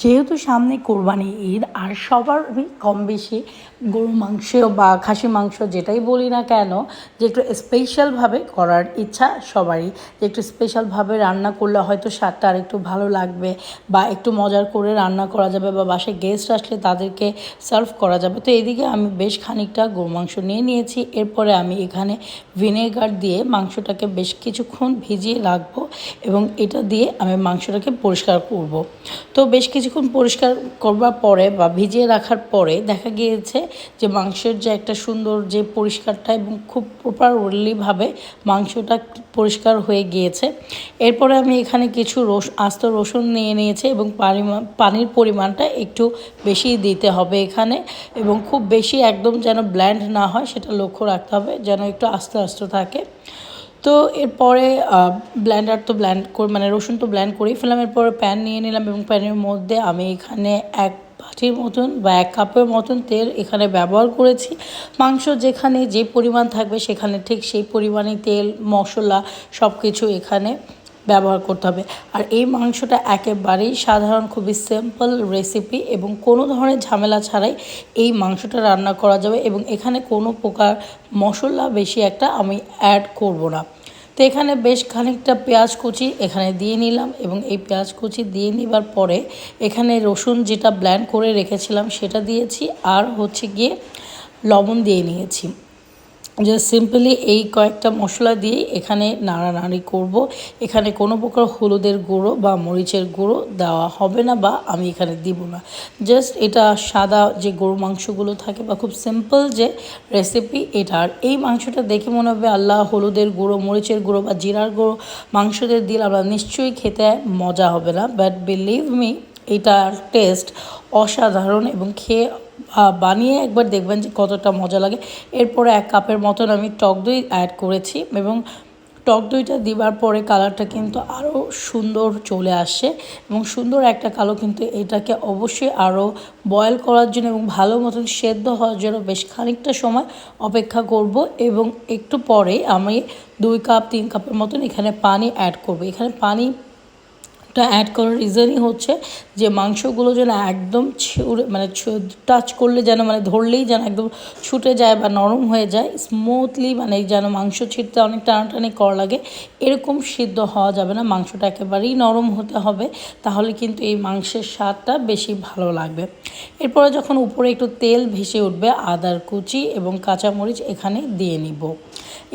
যেহেতু সামনে কোরবানি ঈদ, আর সবারই কম বেশি গরু মাংস বা খাসি মাংস যেটাই বলি না কেন, যে একটু স্পেশালভাবে করার ইচ্ছা সবারই। যে একটু স্পেশালভাবে রান্না করলে হয়তো স্বাদটা আর একটু ভালো লাগবে, বা একটু মজার করে রান্না করা যাবে, বা বাসায় গেস্ট আসলে তাদেরকে সার্ভ করা যাবে। তো এদিকে আমি বেশ খানিকটা গরু মাংস নিয়ে নিয়েছি। এরপরে আমি এখানে ভিনেগার দিয়ে মাংসটাকে বেশ কিছুক্ষণ ভিজিয়ে রাখব এবং এটা দিয়ে আমি মাংসটাকে পরিষ্কার করব। তো বেশ কিছুক্ষণ পরিষ্কার করবার পরে বা ভিজিয়ে রাখার পরে দেখা গিয়েছে যে মাংসের যে একটা সুন্দর যে পরিষ্কারটা এবং খুব প্রপারলিভাবে মাংসটা পরিষ্কার হয়ে গিয়েছে। এরপরে আমি এখানে কিছু রস, আস্ত রসুন নিয়ে নিয়েছি এবং পানির পরিমাণটা একটু বেশি দিতে হবে এখানে এবং খুব বেশি একদম যেন ব্ল্যান্ড না হয় সেটা লক্ষ্য রাখতে হবে যেন একটু আস্তে আস্তে থাকে। তো এরপরে ব্ল্যান্ডার তো ব্ল্যান্ড করে মানে রসুন তো ব্ল্যান্ড করেই ফেলাম এরপরে প্যান নিয়ে নিলাম এবং প্যানের মধ্যে আমি এখানে এক বাটির মতন বা এক কাপের মতন তেল এখানে ব্যবহার করেছি। মাংস যেখানে যে পরিমাণ থাকবে সেখানে ঠিক সেই পরিমাণে তেল, মশলা সব কিছু এখানে ব্যবহার করতে হবে। আর এই মাংসটা একেবারেই সাধারণ, খুবই সিম্পল রেসিপি এবং কোনো ধরনের ঝামেলা ছাড়াই এই মাংসটা রান্না করা যাবে এবং এখানে কোনো প্রকার মশলা বেশি একটা আমি অ্যাড করব না। তো এখানে বেশ খানিকটা পেঁয়াজ কুচি এখানে দিয়ে নিলাম এবং এই পেঁয়াজ কুচি দিয়ে নেবার পরে এখানে রসুন যেটা ব্ল্যান্ড করে রেখেছিলাম সেটা দিয়েছি আর হচ্ছে গিয়ে লবণ দিয়ে নিয়েছি। যে সিম্পলি এই কয়েকটা মশলা দিয়ে এখানে নাড়ানাড়ি করব। এখানে কোনো প্রকার হলুদের গুঁড়ো বা মরিচের গুঁড়ো দেওয়া হবে না বা আমি এখানে দিব না। জাস্ট এটা সাদা যে গরু মাংসগুলো থাকে বা খুব সিম্পল যে রেসিপি এটা আর এই মাংসটা দেখে মনে হবে আল্লাহ হলুদের গুঁড়ো, মরিচের গুঁড়ো বা জিরার গুঁড়ো মাংসতে দিলে আমরা নিশ্চয়ই খেতে মজা হবে না। বাট বিলিভ মি এটার টেস্ট অসাধারণ এবং খেয়ে বানিয়ে একবার দেখবেন যে কতটা মজা লাগে। এরপরে এক কাপের মতন আমি টক দই অ্যাড করেছি এবং টক দইটা দিবার পরে কালারটা কিন্তু আরও সুন্দর চলে আসে এবং সুন্দর একটা কালো কিন্তু এটাকে অবশ্যই আরও বয়েল করার জন্য এবং ভালো মতন সেদ্ধ হওয়ার জন্য বেশ খানিকটা সময় অপেক্ষা করব এবং একটু পরে আমি দুই কাপ, তিন কাপের মতন এখানে পানি অ্যাড করব। এখানে পানি টা অ্যাড করার রিজনই হচ্ছে যে মাংসগুলো যেন একদম ছুড়ে মানে টাচ করলে যেন মানে ধরলেই যেন একদম ছুটে যায় বা নরম হয়ে যায় স্মুথলি মানে যেন মাংস ছিটতে অনেক টানাটানি করা লাগে, এরকম সিদ্ধ হওয়া যাবে না, মাংসটা একেবারেই নরম হতে হবে, তাহলে কিন্তু এই মাংসের স্বাদটা বেশি ভালো লাগবে। এরপরে যখন উপরে একটু তেল ভেসে উঠবে আদার কুচি এবং কাঁচামরিচ এখানে দিয়ে নিব।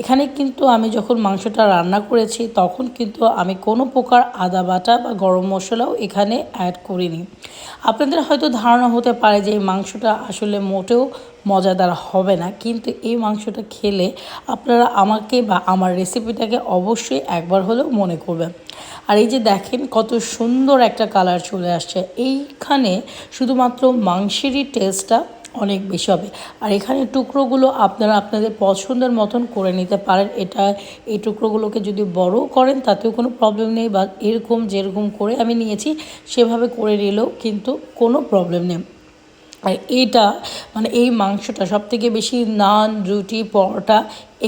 এখানে কিন্তু আমি যখন মাংসটা রান্না করেছি, তখন কিন্তু আমি কোনো প্রকার আদা বাটা বা গরম মশলাও এখানে অ্যাড করিনি। আপনাদের হয়তো ধারণা হতে পারে যে এই মাংসটা আসলে মোটেও মজাদার হবে না, কিন্তু এই মাংসটা খেলে আপনারা আমাকে বা আমার রেসিপিটাকে অবশ্যই একবার হলেও মনে করবেন। আর এই যে দেখেন কত সুন্দর একটা কালার চলে আসছে। এইখানে শুধুমাত্র মাংসেরই টেস্টটা অনেক বেশি হবে। আর এখানে টুকরোগুলো আপনারা আপনাদের পছন্দের মতন করে নিতে পারেন। এটা, এই টুকরোগুলোকে যদি বড় করেন, তাতেও কোনো প্রবলেম নেই বা এরকম যেরকম করে আমি নিয়েছি, সেভাবে করে নিলেও কিন্তু কোনো প্রবলেম নেই। আর এটা মানে এই মাংসটা সব থেকে বেশি নান, রুটি, পরোটা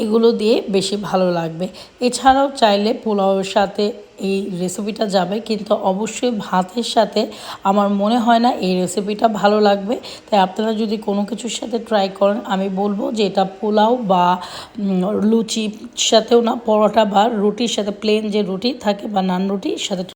এগুলো দিয়ে বেশি ভালো লাগবে। এছাড়াও চাইলে পোলাওয়ের সাথে এই রেসিপিটা যাবে, কিন্তু অবশ্যই ভাতের সাথে আমার মনে হয় না এই রেসিপিটা ভালো লাগবে। তাই আপনারা যদি কোনো কিছুর সাথে ট্রাই করেন, আমি বলব যে এটা পোলাও বা লুচির সাথেও না, পরোটা বা রুটির সাথে প্লেন যে রুটি থাকে বা নান রুটির সাথে